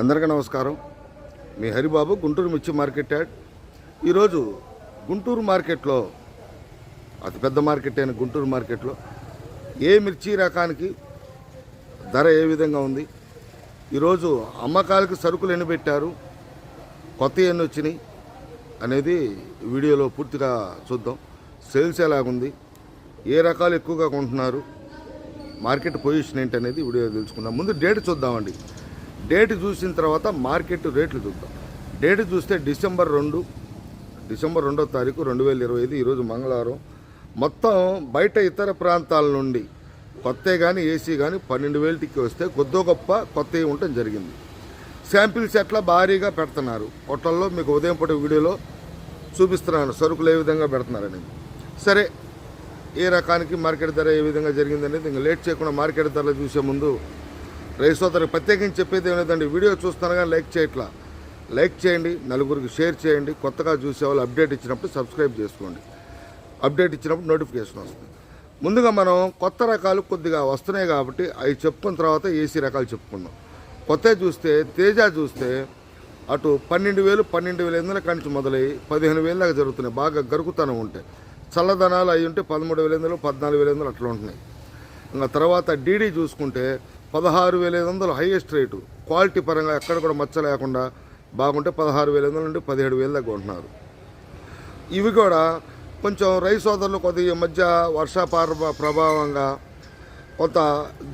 అందరికీ నమస్కారం. మీ హరిబాబు గుంటూరు మిర్చి మార్కెట్ యాడ్. ఈరోజు గుంటూరు మార్కెట్లో అతిపెద్ద మార్కెట్ అయిన గుంటూరు మార్కెట్లో ఏ మిర్చి రకానికి ధర ఏ విధంగా ఉంది? ఈరోజు అమ్మకాలకి సరుకులు ఎన్ని పెట్టారు? కొత్త ఎన్ని వచ్చినాయి? అనేది వీడియోలో పూర్తిగా చూద్దాం. సేల్స్ ఎలాగుంది? ఏ రకాలు ఎక్కువగా కొంటున్నారు? మార్కెట్ పొజిషన్ ఏంటి అనేది వీడియో తెలుసుకుందాం. ముందు డేట్ చూద్దామండి. డేట్ చూసిన తర్వాత మార్కెట్ రేట్లు చూద్దాం. డేట్ చూస్తే డిసెంబర్ రెండు డిసెంబర్ రెండో తారీఖు రెండు వేల ఇరవై ఐదు ఈరోజు మంగళవారం. మొత్తం బయట ఇతర ప్రాంతాల నుండి కొత్త కానీ ఏసీ కానీ పన్నెండు వేలటికి వస్తే కొద్దో గొప్ప కొత్తవి ఉండటం జరిగింది. శాంపిల్స్ ఎట్లా భారీగా పెడుతున్నారు? హోటల్లో మీకు ఉదయం పూట వీడియోలో చూపిస్తున్నాను. సరుకులు ఏ విధంగా పెడుతున్నారని. సరే ఏ రకానికి మార్కెట్ ధర ఏ విధంగా జరిగిందనేది ఇంకా లేట్ చేయకుండా మార్కెట్ ధరలు చూసే ముందు రైసోదరికి ప్రత్యేకించి చెప్పేది ఏమైందండి వీడియో చూస్తాను కానీ లైక్ చేయట్లా. లైక్ చేయండి నలుగురికి షేర్ చేయండి కొత్తగా చూసే వాళ్ళు అప్డేట్ ఇచ్చినప్పుడు సబ్స్క్రైబ్ చేసుకోండి. అప్డేట్ ఇచ్చినప్పుడు నోటిఫికేషన్ వస్తుంది. ముందుగా మనం కొత్త రకాలు కొద్దిగా వస్తున్నాయి కాబట్టి అవి చెప్పుకున్న తర్వాత ఏసీ రకాలు చెప్పుకుందాం. కొత్త చూస్తే తేజ చూస్తే అటు పన్నెండు వేలు పన్నెండు వేల ఎనిమిది కానించి మొదలై పదిహేను వేల దాకా జరుగుతున్నాయి. బాగా గరుకుతనం ఉంటాయి. చల్లదనాలు అవి ఉంటే పదమూడు వేల ఎనిమిదిలో పద్నాలుగు వేల ఎనిమిదిలో అట్లా ఉంటున్నాయి. ఇంకా తర్వాత డీడీ చూసుకుంటే పదహారు వేల ఐదు వందలు హైయెస్ట్ రేటు క్వాలిటీ పరంగా ఎక్కడ కూడా మచ్చ లేకుండా బాగుంటే పదహారు వేల ఐదు వందల నుండి పదిహేడు వేలు దాకా ఉంటున్నారు ఇవి కూడా కొంచెం రైస్ సోదరులు కొద్దిగా మధ్య వర్షాపార ప్రభావంగా కొంత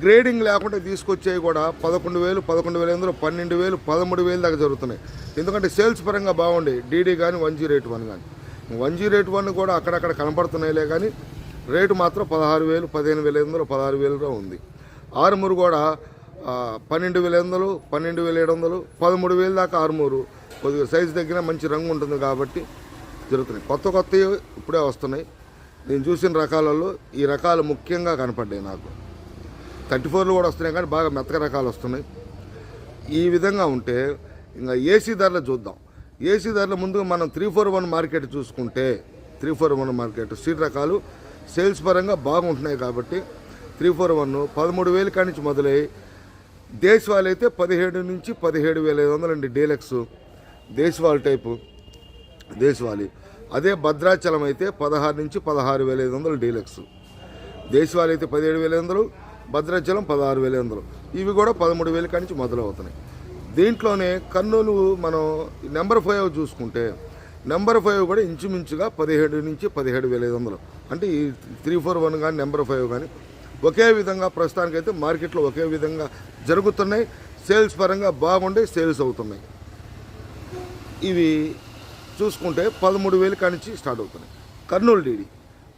గ్రేడింగ్ లేకుండా తీసుకొచ్చేవి కూడా పదకొండు వేలు పదకొండు వేల ఎనిమిదిలో పన్నెండు వేలు పదమూడు వేలు దాకా జరుగుతున్నాయి. ఎందుకంటే సేల్స్ పరంగా బాగుండే. డీడీ కానీ వన్ జీరో ఎయిట్ వన్ కానీ వన్ జీరో ఎయిట్ వన్ కూడా అక్కడక్కడ కనపడుతున్నాయిలే కానీ రేటు మాత్రం పదహారు వేలు పదిహేను వేల ఎనిమిదిలో పదహారు వేలుగా ఉంది. ఆరుమూరు కూడా పన్నెండు వేల వందలు పన్నెండు వేల ఏడు వందలు పదమూడు వేలు దాకా ఆరుమూరు. కొద్దిగా సైజు దగ్గర మంచి రంగు ఉంటుంది కాబట్టి జరుగుతున్నాయి. కొత్త కొత్తవి ఇప్పుడే వస్తున్నాయి. నేను చూసిన రకాలలో ఈ రకాలు ముఖ్యంగా కనపడ్డాయి నాకు. థర్టీ ఫోర్లు కూడా వస్తున్నాయి కానీ బాగా మెత్తక రకాలు వస్తున్నాయి. ఈ విధంగా ఉంటే ఇంకా ఏసీ ధరలు చూద్దాం. ఏసీ ధరలు ముందుగా మనం త్రీ ఫోర్ వన్ మార్కెట్ చూసుకుంటే three four one market seed రకాలు సేల్స్ పరంగా బాగుంటున్నాయి కాబట్టి త్రీ ఫోర్ వన్ పదమూడు వేలు కాడి నుంచి మొదలై దేశవాళీ అయితే పదిహేడు నుంచి పదిహేడు వేల ఐదు వందలు అండి డీలక్స్. దేశవాళీ టైపు. దేశవాళీ. అదే భద్రాచలం అయితే పదహారు నుంచి పదహారు వేల ఐదు వందలు డీలక్స్. దేశవాళీ అయితే పదిహేడు వేల ఐదు వందలు భద్రాచలం పదహారు వేల ఐదు వందలు. ఇవి కూడా పదమూడు వేల కాడి నుంచి మొదలవుతున్నాయి. దీంట్లోనే కర్నూలు మనం నెంబర్ ఫైవ్ చూసుకుంటే నెంబర్ ఫైవ్ కూడా ఇంచుమించుగా పదిహేడు నుంచి పదిహేడు వేల ఐదు వందలు. అంటే ఈ త్రీ ఫోర్ వన్ కానీ నెంబర్ ఫైవ్ కానీ ఒకే విధంగా ప్రస్తుతానికైతే మార్కెట్లో ఒకే విధంగా జరుగుతున్నాయి. సేల్స్ పరంగా బాగుండే సేల్స్ అవుతున్నాయి. ఇవి చూసుకుంటే పదమూడు వేలు కానించి స్టార్ట్ అవుతున్నాయి. కర్నూలు డీడీ.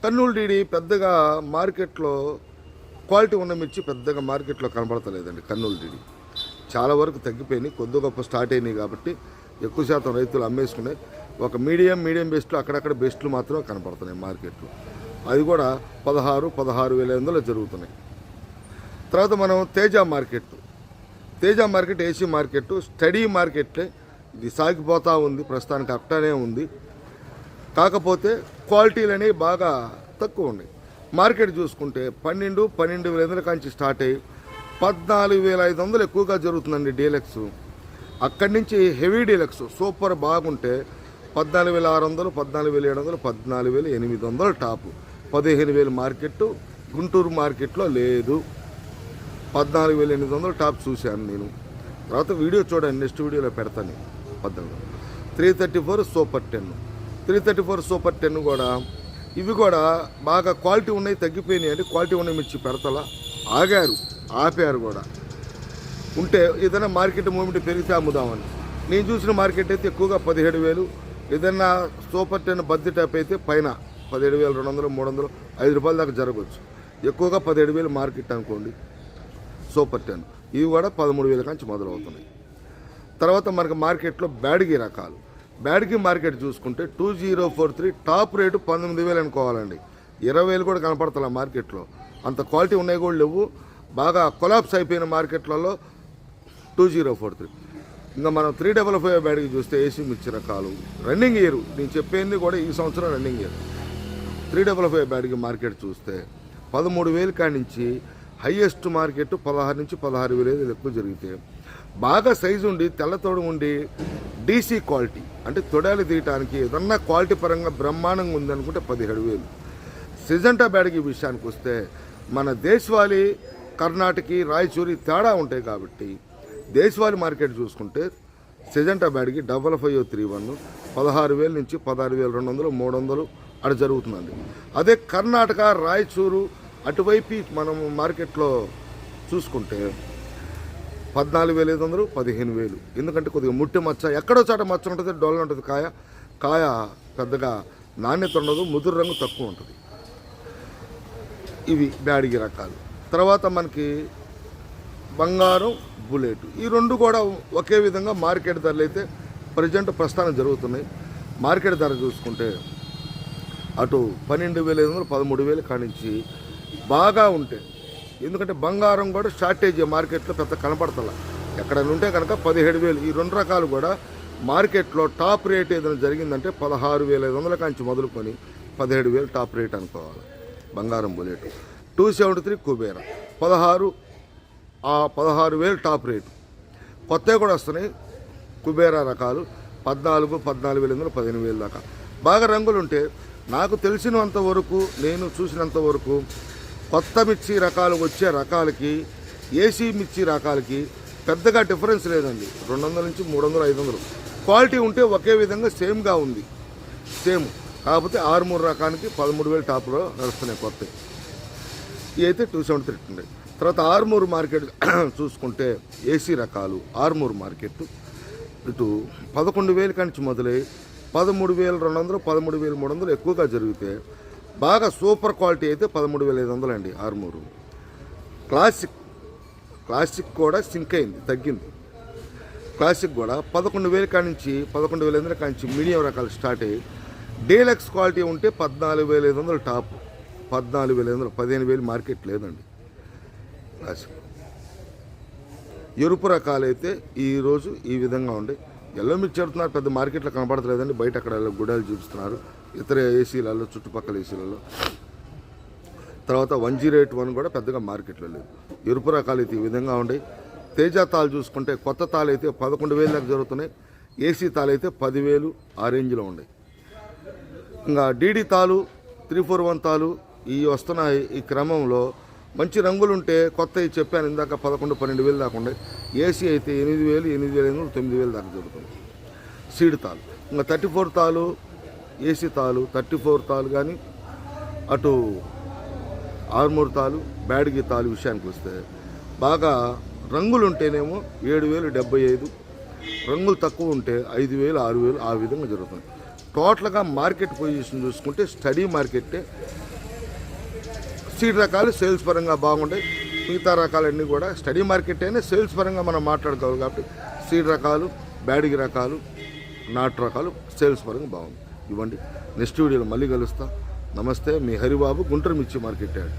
కర్నూలు డీడీ పెద్దగా మార్కెట్లో క్వాలిటీ ఉన్న మిర్చి పెద్దగా మార్కెట్లో కనబడతలేదండి కర్నూలు డీడీ. చాలా వరకు తగ్గిపోయినాయి కొద్ది గొప్ప స్టార్ట్ అయినాయి కాబట్టి ఎక్కువ శాతం రైతులు అమ్మేసుకున్నాయి. ఒక మీడియం మీడియం బెస్ట్లు అక్కడక్కడ బెస్ట్లు మాత్రమే కనపడుతున్నాయి మార్కెట్లో. అది కూడా పదహారు పదహారు వేల ఐదు వందలు జరుగుతున్నాయి. తర్వాత మనం Teja market. Teja market AC market steady మార్కెట్లే ఇది సాగిపోతూ ఉంది ప్రస్తుతానికి అట్టానే ఉంది. కాకపోతే క్వాలిటీలు అనేవి బాగా తక్కువ ఉన్నాయి. మార్కెట్ చూసుకుంటే పన్నెండు పన్నెండు వేల ఐదు కాంచి స్టార్ట్ అయ్యి పద్నాలుగు వేల ఐదు వందలు ఎక్కువగా జరుగుతుందండి డీలక్స్. అక్కడి నుంచి హెవీ డీలక్స్ సూపర్ బాగుంటే పద్నాలుగు వేల ఆరు వందలు పద్నాలుగు వేల ఏడు వందలు పద్నాలుగు వేల ఎనిమిది వందలు టాపు. పదిహేను వేల మార్కెట్ గుంటూరు మార్కెట్లో లేదు. పద్నాలుగు వేల ఎనిమిది వందలు టాప్ చూశాను నేను. తర్వాత వీడియో చూడండి నెక్స్ట్ వీడియోలో పెడతాను పద్నాలుగు. Three thirty four super ten. Three thirty four super ten కూడా ఇవి కూడా బాగా క్వాలిటీ ఉన్నాయి తగ్గిపోయినాయి అంటే క్వాలిటీ ఉన్నాయి మిర్చి పెడతలా. ఆగారు ఆపారు కూడా. ఉంటే ఏదైనా మార్కెట్ మూమెంట్ పెరిగితే అమ్ముదామని. నేను చూసిన మార్కెట్ అయితే ఎక్కువగా పదిహేడు వేలు. ఏదైనా సూపర్ టెన్ బద్ది అయితే పైన. పదిహేడు వేలు రెండు వందలు మూడు వందలు ఐదు రూపాయల దాకా జరగవచ్చు. ఎక్కువగా పదిహేడు వేలు మార్కెట్ అనుకోండి. Super ten. ఇవి కూడా పదమూడు వేల కంచి మొదలవుతున్నాయి. తర్వాత మనకి మార్కెట్లో బ్యాడ్గి రకాలు. బ్యాడ్గి మార్కెట్ చూసుకుంటే two zero four three top rate పంతొమ్మిది వేలు అనుకోవాలండి. ఇరవై వేలు కూడా కనపడతలే మార్కెట్లో. అంత క్వాలిటీ ఉన్నాయి కూడా లేవు. బాగా కొలాప్స్ అయిపోయిన మార్కెట్లలో టూ జీరో ఫోర్ త్రీ. ఇంకా మనం త్రీ డబల్ ఫైవ్ బ్యాడ్కి చూస్తే ఏసీ మిర్చి రకాలు. Running year. నేను చెప్పేది కూడా ఈ సంవత్సరం running year. Three double five Byadgi market చూస్తే పదమూడు వేలు కాడి నుంచి హయ్యెస్ట్ మార్కెట్ పదహారు నుంచి పదహారు వేలు ఐదు ఎక్కువ జరిగితే బాగా సైజు ఉండి తెల్లతోడు ఉండి డీసీ క్వాలిటీ అంటే తొడాలు తీయటానికి ఏదన్నా క్వాలిటీ పరంగా బ్రహ్మాండంగా ఉందనుకుంటే పదిహేడు వేలు. సిజంటా బ్యాడ్కి విషయానికి వస్తే మన దేశవాళీ కర్ణాటక రాయచూరి తేడా ఉంటాయి కాబట్టి దేశవాళీ మార్కెట్ చూసుకుంటే సిజంటా బ్యాడ్కి డబల్ ఫైవ్ త్రీ వన్ పదహారు వేల నుంచి పదహారు వేల రెండు వందలు మూడు వందలు అక్కడ జరుగుతుందండి అదే కర్ణాటక రాయచూరు అటువైపు మనం మార్కెట్లో చూసుకుంటే పద్నాలుగు వేల ఐదు వందలు పదిహేను వేలు. ఎందుకంటే కొద్దిగా ముట్టి మచ్చ ఎక్కడో చాట మచ్చ ఉంటుంది డొల్ల ఉంటుంది కాయ కాయ పెద్దగా నాణ్యత ఉండదు ముదురు రంగు తక్కువ ఉంటుంది. ఇవి బ్యాడిగి రకాలు. తర్వాత మనకి బంగారం బుల్లెట్. ఈ రెండు కూడా ఒకే విధంగా మార్కెట్ ధరలు అయితే ప్రజెంట్ ప్రస్థానం జరుగుతున్నాయి. మార్కెట్ ధర చూసుకుంటే అటు పన్నెండు వేల ఐదు వందలు పదమూడు వేలు కానించి బాగా ఉంటాయి ఎందుకంటే బంగారం కూడా షార్టేజ్ మార్కెట్లో పెద్ద కనపడతల. ఎక్కడైనా ఉంటే కనుక పదిహేడు వేలు. ఈ రెండు రకాలు కూడా మార్కెట్లో టాప్ రేట్ ఏదైనా జరిగిందంటే పదహారు వేల ఐదు వందల కాంచి మొదలుకొని పదిహేడు వేలు టాప్ రేట్ అనుకోవాలి. బంగారం bullet. Two seventy three Kubera. పదహారు ఆ పదహారు వేలు టాప్ రేటు కొత్తవి కూడా వస్తున్నాయి. కుబేరా రకాలు పద్నాలుగు పద్నాలుగు వేల వందలు పదిహేను వేలు దాకా. బాగా రంగులు ఉంటే నాకు తెలిసినంత వరకు నేను చూసినంత వరకు కొత్త మిర్చి రకాలు వచ్చే రకాలకి ఏసీ మిర్చి రకాలకి పెద్దగా డిఫరెన్స్ లేదండి. రెండు వందల నుంచి మూడు వందలు ఐదు వందలు క్వాలిటీ ఉంటే ఒకే విధంగా సేమ్గా ఉంది. సేమ్. కాకపోతే ఆరుమూరు రకానికి పదమూడు వేలు టాప్లో నడుస్తున్నాయి కొత్త ఇవి అయితే టూ సెవెంటీ త్రీ ఉండే తర్వాత ఆరుమూరు మార్కెట్ చూసుకుంటే ఏసీ రకాలు ఆరుమూరు మార్కెట్ ఇటు పదకొండు వేల కానించి మొదలై పదమూడు వేల రెండు వందలు పదమూడు వేల మూడు వందలు ఎక్కువగా జరిగితే బాగా సూపర్ క్వాలిటీ అయితే పదమూడు వేల ఐదు వందలు అండి ఆర్మూరు క్లాసిక్ క్లాసిక్ కూడా సింక్ అయింది తగ్గింది. క్లాసిక్ కూడా పదకొండు వేల కానించి పదకొండు వేల ఐదు వందల కానించి మీడియం రకాలు స్టార్ట్ అయ్యి డీలక్స్ క్వాలిటీ ఉంటే పద్నాలుగు వేల ఐదు వందలు టాప్ పద్నాలుగు వేల ఐదు వందలు పదిహేను వేలు మార్కెట్ లేదండి. క్లాసిక్. ఎరుపు రకాలు అయితే ఈరోజు ఈ విధంగా ఉండే ఎల్లో మిర్చి చేరుతున్నారు పెద్ద మార్కెట్లో కనబడతలేదండి. బయట అక్కడ గుడాలు చూపిస్తున్నారు. ఇతర ఏసీలలో చుట్టుపక్కల ఏసీలలో. తర్వాత వన్ జీరో ఎయిట్ వన్ కూడా పెద్దగా మార్కెట్లో లేదు. ఎరుపు రకాలు అయితే ఈ విధంగా ఉండే. తేజ తాలు చూసుకుంటే కొత్త తాలు అయితే పదకొండు వేలు దాకా జరుగుతున్నాయి. ఏసీ తాలు అయితే పదివేలు ఆ రేంజ్లో ఉన్నాయి ఇంకా డీడీ తాలు త్రీ ఫోర్ వన్ తాలు ఈ వస్తున్నాయి ఈ క్రమంలో. మంచి రంగులు ఉంటే కొత్తవి చెప్పాను ఇందాక పదకొండు పన్నెండు వేలు దాకా ఉండే ఏసీ అయితే ఎనిమిది వేలు ఎనిమిది వేల ఎనిమిది తొమ్మిది వేలు దాకా జరుగుతుంది సీడ్ తాలు ఇంకా థర్టీ ఫోర్ తాలు ఏసీ తాలు థర్టీ ఫోర్ తాలు కానీ అటు ఆర్మూర్ తాలు బ్యాడ్గి తాలు విషయానికి వస్తే బాగా రంగులు ఉంటేనేమో ఏడు వేలు డెబ్బై ఐదు. రంగులు తక్కువ ఉంటే ఐదు వేలు ఆరు వేలు ఆ విధంగా జరుగుతుంది. టోటల్గా మార్కెట్ పొజిషన్ చూసుకుంటే స్టడీ మార్కెట్టే సీడ్ రకాలు సేల్స్ పరంగా బాగుంటాయి. మిగతా రకాలన్నీ కూడా స్టడీ మార్కెట్ అయినా సేల్స్ పరంగా మనం మాట్లాడుకోవాలి కాబట్టి సీడ్ రకాలు బ్యాడిగి రకాలు నాటు రకాలు సేల్స్ పరంగా బాగుంది ఇవ్వండి. నెక్స్ట్ వీడియోలో మళ్ళీ కలుస్తా. నమస్తే మీ హరిబాబు గుంటూరు మిర్చి మార్కెట్ యాడ్.